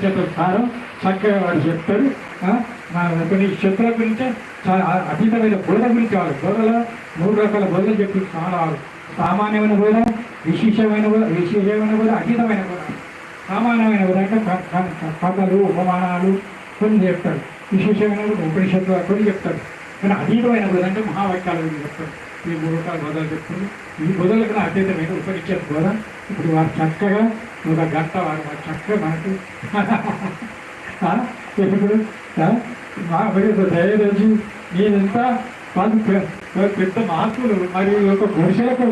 సారం చక్కగా వాడు చెప్తారు. కొన్ని శత్రుల గురించి చాలా అతీతమైన బోధ గురించి వాళ్ళు బోధలో మూడు రకాల బోధలు చెప్పి చాలా సామాన్యమైన బోధ విశేషమైన బోధ విశేషమైన బోధ అతీతమైన బోధ. సామాన్యమైన బోధ అంటే కథలు ఉపమానాలు కొన్ని చెప్తాడు విశేషమైన బోధ ఉపనిషత్తులు కొన్ని చెప్తాడు కానీ అతీతమైన బోధ అంటే మహావాక్యాల గురించి చెప్తాడు ఈ మూడు రకాల బోధలు చెప్తుంది ఈ బోధలకు కూడా అతీతమైన ఉపనిషత్ బోధ. ఇప్పుడు వారు చక్కగా ఒక గంట వారు చక్కగా మనకి ఆ, ఇప్పుడు ఆ, దయచేసి నేనంతా వాళ్ళు పెద్ద మహాత్ములు. మరి ఒక పురుషులకు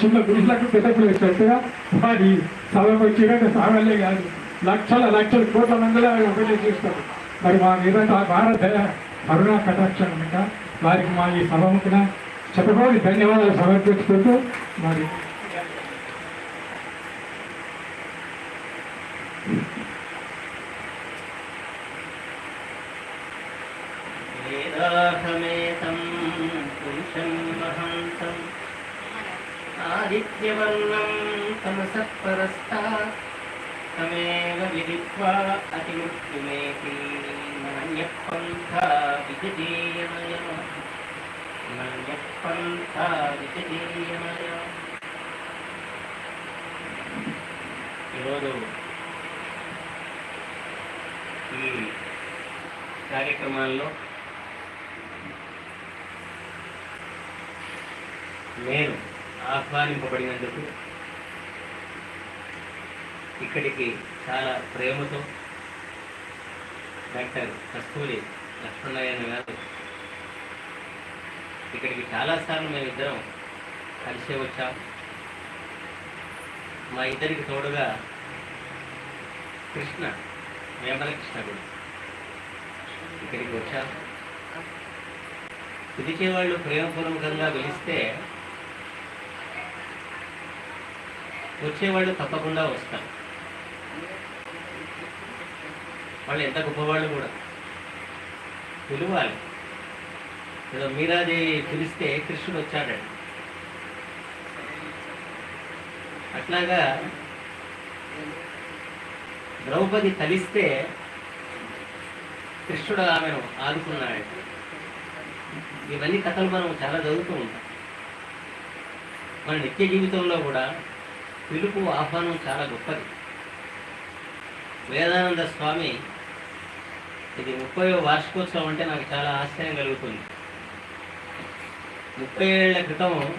చిన్న పురుషులకు పెద్ద పెట్టగా వారి సభకు వచ్చినట్టు సాగలే కాదు. లక్షల లక్షల కోట్ల మందిలో ఒకటే చూస్తారు మరి మా మీద భారత కరుణా కటాక్షం వారికి మా ఈ సభముఖన చెప్పబడి ధన్యవాదాలు సమర్పించుకుంటూ మరి ఈరోజు ఈ కార్యక్రమాల్లో నేను ఆహ్వానింపబడినందుకు ఇక్కడికి చాలా ప్రేమతో డాక్టర్ కస్తూరి లక్ష్మణనారాయణ గారు ఇక్కడికి చాలాసార్లు మేము ఇద్దరం కలిసే వచ్చాం. మా ఇద్దరికి తోడుగా కృష్ణ వేమల కృష్ణ కూడా ఇక్కడికి వచ్చాం పిలిచేవాళ్ళు ప్రేమపూర్వకంగా పిలిస్తే వచ్చేవాళ్ళు తప్పకుండా వస్తారు. వాళ్ళు ఎంత గొప్పవాళ్ళు కూడా. పిలవాలి. ఏదో మీరాది పిలిస్తే కృష్ణుడు వచ్చాడండి. అట్లాగా ద్రౌపది తలిస్తే కృష్ణుడు ఆమెను ఆదుకున్నాడు ఇవన్నీ కథలు మనం చాలా చదువుతూ ఉంటాం. మన నిత్య జీవితంలో కూడా పిలుపు ఆహ్వానం చాలా గొప్పది. వేదానంద స్వామి ఇది ముప్పై వార్షికోత్సవం అంటే నాకు చాలా ఆశ్చర్యం కలుగుతుంది. ముప్పై ఏళ్ళ క్రితం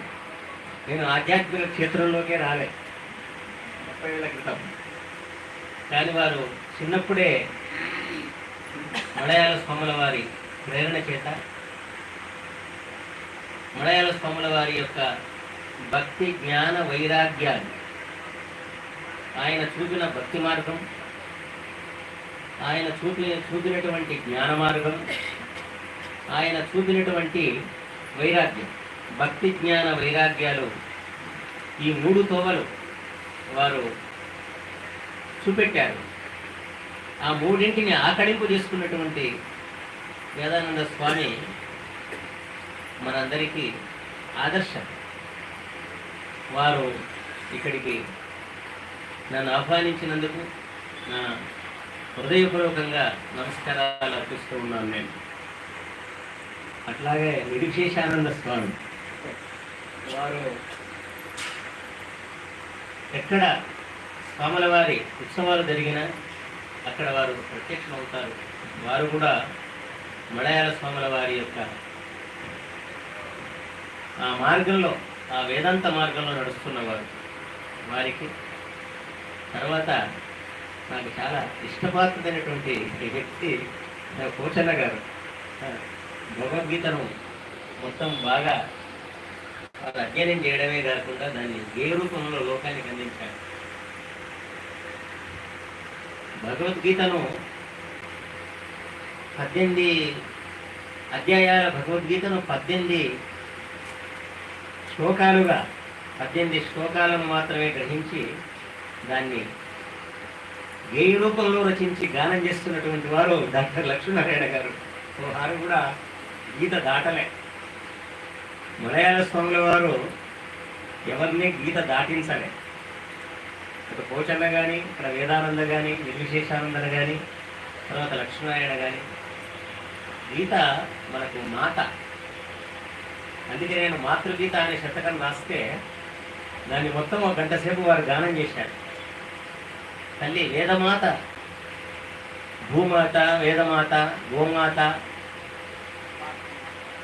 నేను ఆధ్యాత్మిక క్షేత్రంలోకే రాలే. ముప్పై ఏళ్ళ క్రితం. కానీ వారు చిన్నప్పుడే మలయాళ స్వాముల వారి ప్రేరణ చేత మలయాళ స్వాముల వారి యొక్క భక్తి జ్ఞాన వైరాగ్యాలు ఆయన చూపిన భక్తి మార్గం ఆయన చూపి చూపినటువంటి జ్ఞాన మార్గం ఆయన చూపినటువంటి వైరాగ్యం. భక్తి జ్ఞాన వైరాగ్యాలు ఈ మూడు తోవలు వారు చూపెట్టారు. ఆ మూడింటిని ఆకడింపు చేసుకున్నటువంటి వేదానంద స్వామి మనందరికీ ఆదర్శం. వారు ఇక్కడికి నన్ను ఆహ్వానించినందుకు నా హృదయపూర్వకంగా నమస్కారాలు అర్పిస్తూ ఉన్నాను నేను. అట్లాగే నిరుశేషానంద స్వామి వారు ఎక్కడ స్వాముల వారి ఉత్సవాలు జరిగినా అక్కడ వారు ప్రత్యక్షమవుతారు. వారు కూడా మలయాళ స్వాముల వారి యొక్క ఆ మార్గంలో ఆ వేదాంత మార్గంలో నడుస్తున్నవారు వారికి తర్వాత నాకు చాలా ఇష్టపాత్రమైనటువంటి వ్యక్తి నా కోచన్న గారు. భగవద్గీతను మొత్తం బాగా వాళ్ళు అధ్యయనం చేయడమే కాకుండా దాన్ని ఏ రూపంలో లోకానికి అందించారు. భగవద్గీతను పద్దెనిమిది అధ్యాయాల భగవద్గీతను పద్దెనిమిది శ్లోకాలుగా పద్దెనిమిది శ్లోకాలను మాత్రమే గ్రహించి దాన్ని గేయ రూపంలో రచించి గానం చేస్తున్నటువంటి వారు డాక్టర్ లక్ష్మీనారాయణ గారు. వారు కూడా గీత దాటలే. మలయాళ స్వాముల వారు ఎవరిని గీత దాటించలే. ఇటు పోచన్న కానీ ఇక్కడ వేదానంద కానీ నిర్విశేషానందన కానీ తర్వాత లక్ష్మీనారాయణ కానీ గీత మనకు మాత. అందుకే నేను మాతృగీత అనే శతకం రాస్తే దాన్ని మొత్తం ఒక గంట సేపు వారు గానం చేశారు. తల్లి వేదమాత. భూమాత వేదమాత గోమాత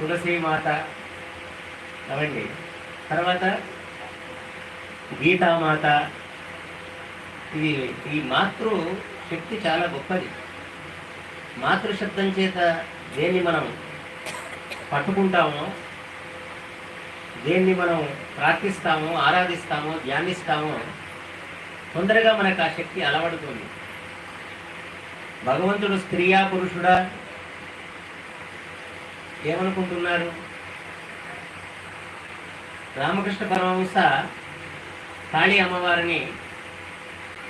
తులసీమాత. అవండి. తర్వాత గీతామాత. ఇది ఈ మాతృ శక్తి చాలా గొప్పది. మాతృశబ్దం చేత దేన్ని మనం పట్టుకుంటామో దేన్ని మనం ప్రార్థిస్తామో ఆరాధిస్తామో ధ్యానిస్తామో తొందరగా మనకు ఆ శక్తి అలవడుతుంది. భగవంతుడు స్త్రీయా పురుషుడా? ఏమనుకుంటున్నారు రామకృష్ణ పరమహంస కాళీ అమ్మవారిని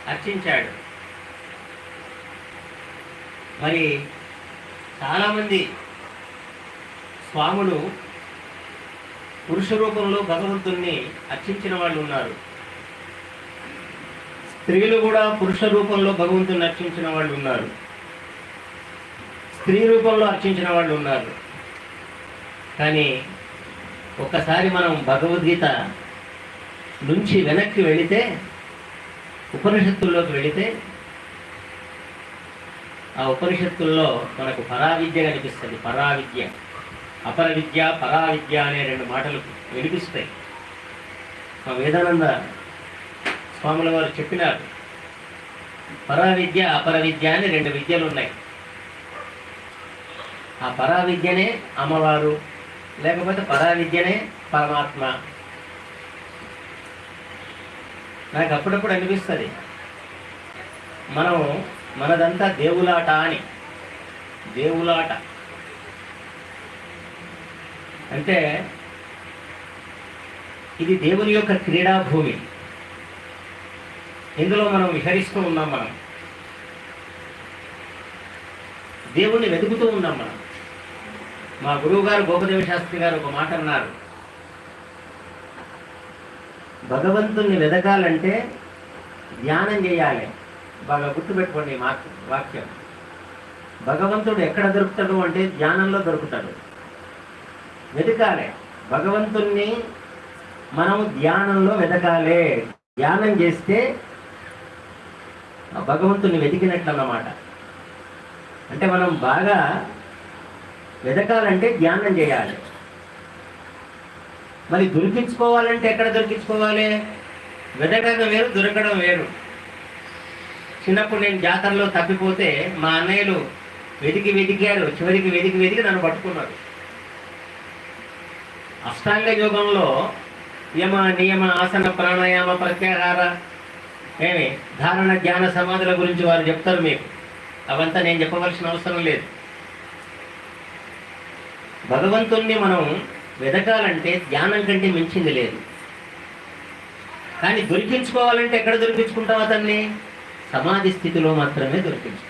అర్చించాడు. మరి చాలామంది స్వాములు పురుష రూపంలో భగవంతుణ్ణి అర్చించిన వాళ్ళు ఉన్నారు. స్త్రీలు కూడా పురుష రూపంలో భగవంతుని అర్చించిన వాళ్ళు ఉన్నారు. స్త్రీ రూపంలో అర్చించిన వాళ్ళు ఉన్నారు. కానీ ఒక్కసారి మనం భగవద్గీత నుంచి వెనక్కి వెళితే ఉపనిషత్తుల్లోకి వెళితే ఆ ఉపనిషత్తుల్లో మనకు పరావిద్య కనిపిస్తుంది. పరావిద్య. అపర విద్య పరావిద్య అనే రెండు మాటలు వినిపిస్తాయి. మా వేదానంద స్వాముల వారు చెప్పినారు. పరావిద్య అపర విద్య అని రెండు విద్యలు ఉన్నాయి ఆ పరావిద్యనే అమ్మవారు లేకపోతే పరావిద్యనే పరమాత్మ. నాకు అప్పుడప్పుడు అనిపిస్తుంది. మనం మనదంతా దేవులాట అని. దేవులాట. అంటే ఇది దేవుని యొక్క క్రీడాభూమి. ఇందులో మనం విహరిస్తూ ఉన్నాం మనం. దేవుణ్ణి వెతుకుతూ ఉన్నాం మనం. మా గురువు గారు గోపదేవ శాస్త్రి గారు ఒక మాట అన్నారు. భగవంతుణ్ణి వెదకాలంటే ధ్యానం చేయాలి. బాగా గుర్తుపెట్టుకోండి ఈ వాక్యం. భగవంతుడు ఎక్కడ దొరుకుతాడు అంటే ధ్యానంలో దొరుకుతాడు. వెతకాలి భగవంతుణ్ణి మనం ధ్యానంలో వెతకాలి ధ్యానం చేస్తే ఆ వెతికినట్లు అన్నమాట అంటే మనం బాగా వెతకాలంటే ధ్యానం చేయాలి. మరి దొరికించుకోవాలంటే ఎక్కడ దొరికించుకోవాలి? వెతకడం వేరు దొరకడం వేరు. చిన్నప్పుడు నేను జాతరలో తప్పిపోతే మా అన్నయ్యలు వెతికి వెతికారు చివరికి వెతికి వెతికి నన్ను పట్టుకున్నారు. అష్టాంగ యోగంలో యమ నియమ ఆసన ప్రాణాయామ ప్రత్యాహార ఏమి ధారణ జ్ఞాన సమాధుల గురించి వారు చెప్తారు మీకు. అవంతా నేను చెప్పవలసిన అవసరం లేదు. భగవంతుణ్ణి మనం వెతకాలంటే ధ్యానం కంటే మించింది లేదు. కానీ దొరికించుకోవాలంటే ఎక్కడ దొరికించుకుంటాం అతన్ని? సమాధి స్థితిలో మాత్రమే దొరికించుకుంటాం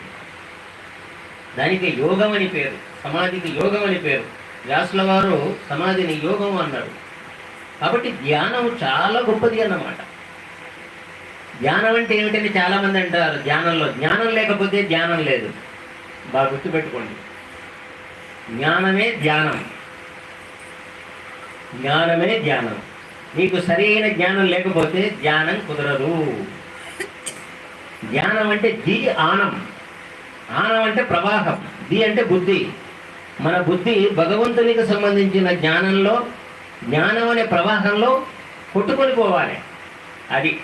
దానికి యోగం అని పేరు సమాధికి యోగం అని పేరు. వ్యాసుల వారు సమాధిని యోగం అన్నాడు. కాబట్టి ధ్యానం చాలా గొప్పది అన్నమాట. ధ్యానం అంటే ఏమిటని చాలామంది అంటారు. ధ్యానంలో జ్ఞానం లేకపోతే ధ్యానం లేదు. బాగా గుర్తుపెట్టుకోండి. జ్ఞానమే ధ్యానం. జ్ఞానమే ధ్యానం. నీకు సరైన జ్ఞానం లేకపోతే ధ్యానం కుదరదు. ధ్యానం అంటే ది ఆనం. ఆనం అంటే ప్రవాహం. ది అంటే బుద్ధి. మన బుద్ధి భగవంతునికి సంబంధించిన జ్ఞానంలో జ్ఞానం అనే ప్రవాహంలో కొట్టుకొని పోవాలి. అది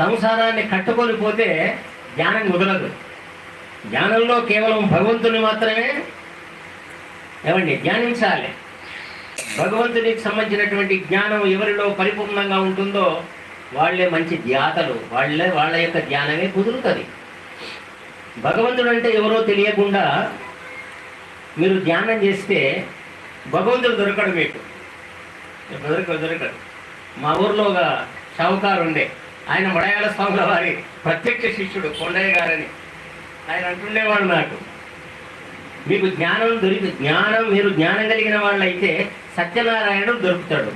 సంసారాన్ని కట్టుకొని పోతే జ్ఞానం కుదరదు. జ్ఞానంలో కేవలం భగవంతుని మాత్రమే ఏమండి? ధ్యానించాలి. భగవంతునికి సంబంధించినటువంటి జ్ఞానం ఎవరిలో పరిపూర్ణంగా ఉంటుందో వాళ్ళే మంచి ధ్యాతలు. వాళ్ళే వాళ్ళ యొక్క ధ్యానమే కుదురుతుంది. భగవంతుడు అంటే ఎవరో తెలియకుండా మీరు ధ్యానం చేస్తే భగవంతుడు దొరకడు మీకు. దొరకడు దొరకడు. మా ఊర్లో ఒక షావుకారు ఉండే ఆయన మడయాల స్వాముల వారి ప్రత్యక్ష శిష్యుడు కొండయ్య గారని ఆయన అంటుండేవాడు నాకు. మీకు జ్ఞానం దొరికి జ్ఞానం మీరు జ్ఞానం కలిగిన వాళ్ళైతే సత్యనారాయణం దొరుకుతాడు.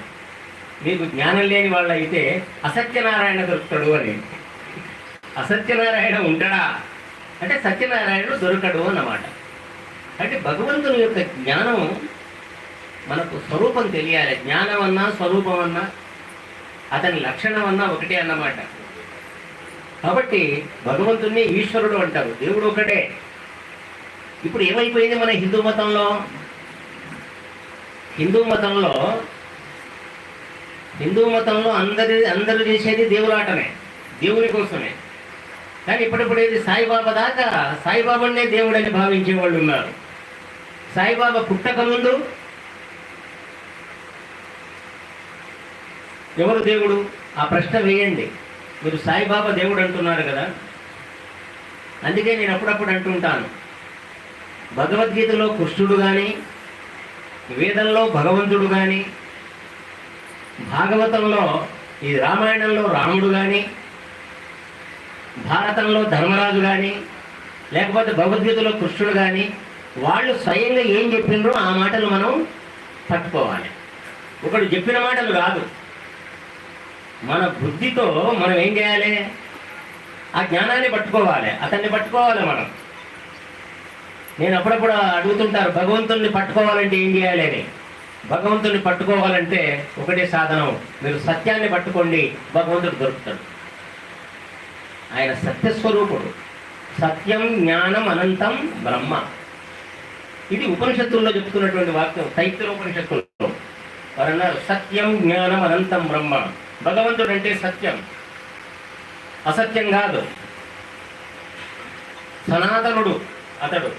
మీకు జ్ఞానం లేని వాళ్ళైతే అయితే అసత్యనారాయణ దొరుకుతాడు అని. అసత్యనారాయణ ఉంటాడా అంటే సత్యనారాయణుడు దొరకడు అన్నమాట. అంటే భగవంతుని యొక్క జ్ఞానం మనకు స్వరూపం తెలియాలి. జ్ఞానం అన్నా స్వరూపం అన్నా అతని లక్షణం అన్నా ఒకటే అన్నమాట. కాబట్టి భగవంతుణ్ణి ఈశ్వరుడు అంటారు దేవుడు ఒకటే. ఇప్పుడు ఏమైపోయింది మన హిందూ మతంలో? హిందూ మతంలో హిందూ మతంలో అందరి అందరూ చేసేది దేవులాటమే దేవుని కోసమే. కానీ ఇప్పుడిప్పుడు ఏది సాయిబాబా దాకా సాయిబాబానే దేవుడని భావించే వాళ్ళు ఉన్నారు. సాయిబాబా పుట్టక ముందు ఎవరు దేవుడు? ఆ ప్రశ్న వేయండి. మీరు సాయిబాబా దేవుడు అంటున్నారు కదా? అందుకే నేను అప్పుడప్పుడు అంటుంటాను భగవద్గీతలో కృష్ణుడు కానీ వేదంలో భగవంతుడు కానీ భాగవతంలో ఈ రామాయణంలో రాముడు కానీ భారతంలో ధర్మరాజు కానీ లేకపోతే భగవద్గీతలో కృష్ణుడు కానీ వాళ్ళు స్వయంగా ఏం చెప్పిండ్రో ఆ మాటలు మనం పట్టుకోవాలి. ఒకడు చెప్పిన మాటలు కాదు మన బుద్ధితో మనం ఏం చేయాలి? ఆ జ్ఞానాన్ని పట్టుకోవాలి. అతన్ని పట్టుకోవాలి మనం. నేను అప్పుడప్పుడు అడుగుతుంటారు భగవంతుణ్ణి పట్టుకోవాలంటే ఏం చేయాలి? అని. భగవంతుని పట్టుకోవాలంటే ఒకటే సాధనం. మీరు సత్యాన్ని పట్టుకోండి భగవంతుడు దొరుకుతాడు. ఆయన సత్యస్వరూపుడు. సత్యం జ్ఞానం అనంతం బ్రహ్మ. ఇది ఉపనిషత్తుల్లో చెప్తున్నటువంటి వాక్యం తైత్ర ఉపనిషత్తుల్లో. వారు అన్నారు సత్యం జ్ఞానం అనంతం బ్రహ్మ. భగవంతుడు అంటే సత్యం. అసత్యం కాదు. సనాతనుడు అతడు.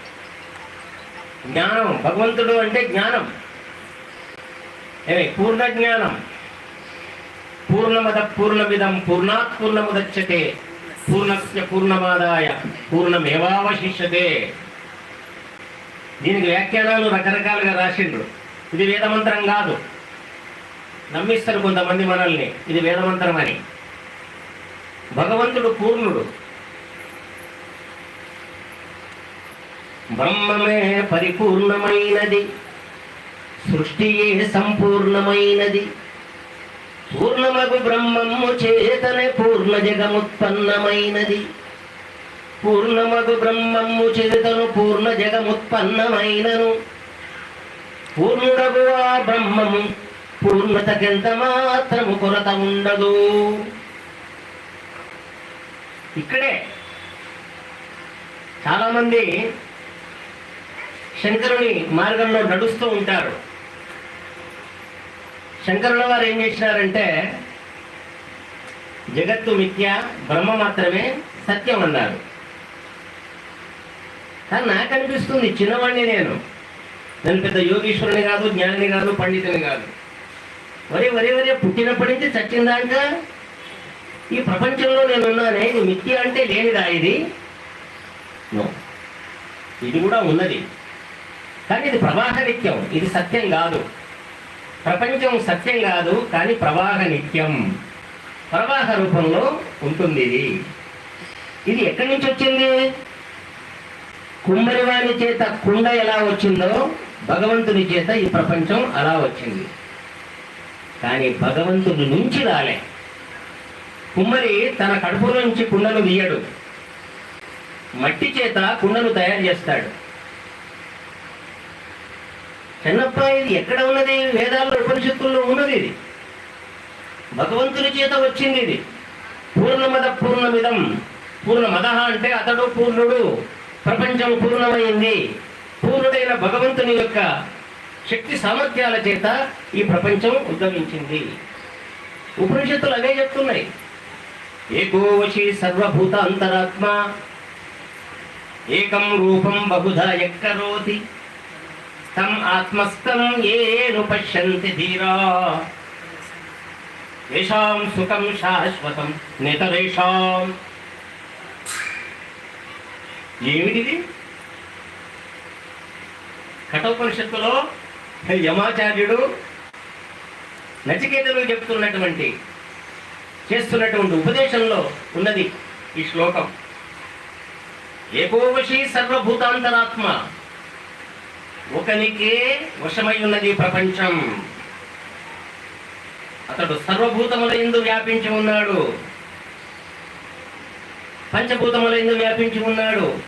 జ్ఞానం భగవంతుడు అంటే జ్ఞానం. ఏమి పూర్ణ జ్ఞానం. పూర్ణమద పూర్ణమిదం పూర్ణాత్ పూర్ణముదచ్చతే పూర్ణస్య పూర్ణమాదాయ పూర్ణమేవావశిష్యతే. దీనికి వ్యాఖ్యానాలు రకరకాలుగా రాసిండ్రు. ఇది వేదమంత్రం కాదు. నమ్మిస్తారు కొంతమంది మనల్ని. ఇది వేదమంత్రం అని భగవంతుడు పూర్ణుడు. బ్రహ్మమే పరిపూర్ణమైనది. సృష్టియే సంపూర్ణమైనది. పూర్ణమగు బ్రహ్మము చేతనే పూర్ణ జగముత్పన్నమైనది. పూర్ణమగు బ్రహ్మము చేతను పూర్ణ జగముత్పన్నమైనను. పూర్ణుడగు ఆ బ్రహ్మము పూర్ణతకెంత మాత్రము కొరత ఉండదు. ఇక్కడే చాలామంది శంకరుని మార్గంలో నడుస్తూ ఉంటారు. శంకరుల వారు ఏం చేసినారంటే జగత్తు మిథ్య బ్రహ్మ మాత్రమే సత్యం అన్నారు. కానీ నాకు అనిపిస్తుంది చిన్నవాడిని నేను. నేను పెద్ద యోగీశ్వరుని కాదు జ్ఞానిని కాదు పండితుని కాదు. వరే వరే వరే పుట్టినప్పటి నుంచి చచ్చిందాక ఈ ప్రపంచంలో నేను ఉన్నానే ఇది మిథ్య అంటే లేనిదా ఇది? ఇది కూడా ఉన్నది. కానీ ఇది ప్రవాహ నిత్యం ఇది సత్యం కాదు. ప్రపంచం సత్యం కాదు కానీ ప్రవాహ నిత్యం. ప్రవాహ రూపంలో ఉంటుంది ఇది. ఇది ఎక్కడి నుంచి వచ్చింది? కుమ్మరివాని చేత కుండ ఎలా వచ్చిందో భగవంతుని చేత ఈ ప్రపంచం అలా వచ్చింది. కానీ భగవంతుని నుంచి రాలే. కుమ్మరి తన కడుపులో నుంచి కుండను తీయడు. మట్టి చేత కుండను తయారు చేస్తాడు. చిన్నప్ప ఇది ఎక్కడ ఉన్నది? వేదాల్లో ఉపనిషత్తుల్లో ఉన్నది ఇది. భగవంతుని చేత వచ్చింది ఇది. పూర్ణమద పూర్ణమిదం. పూర్ణమద అంటే అతడు పూర్ణుడు. ప్రపంచం పూర్ణమైంది. పూర్ణుడైన భగవంతుని యొక్క శక్తి సామర్థ్యాల చేత ఈ ప్రపంచం ఉద్భవించింది. ఉపనిషత్తులు అవే చెప్తున్నాయి. ఏకోవశి సర్వభూత అంతరాత్మ ఏకం రూపం బహుధా ఎక్కరోతి తం ఆత్మస్థం ఏను పశ్యంతి ధీరా. ఏషాం సుఖం శాశ్వతం నితరేషాం. ఏమిటిది? కఠోపనిషత్తులో యమాచార్యుడు నచికేతలు చెప్తున్నటువంటి చేస్తున్నటువంటి ఉపదేశంలో ఉన్నది ఈ శ్లోకం. ఏకోవశి సర్వభూతాంతరాత్మ ఒకనికే వశమై ఉన్నది ప్రపంచం. అతడు సర్వభూతముల ఎందు వ్యాపించి ఉన్నాడు. పంచభూతముల ఎందు వ్యాపించి ఉన్నాడు.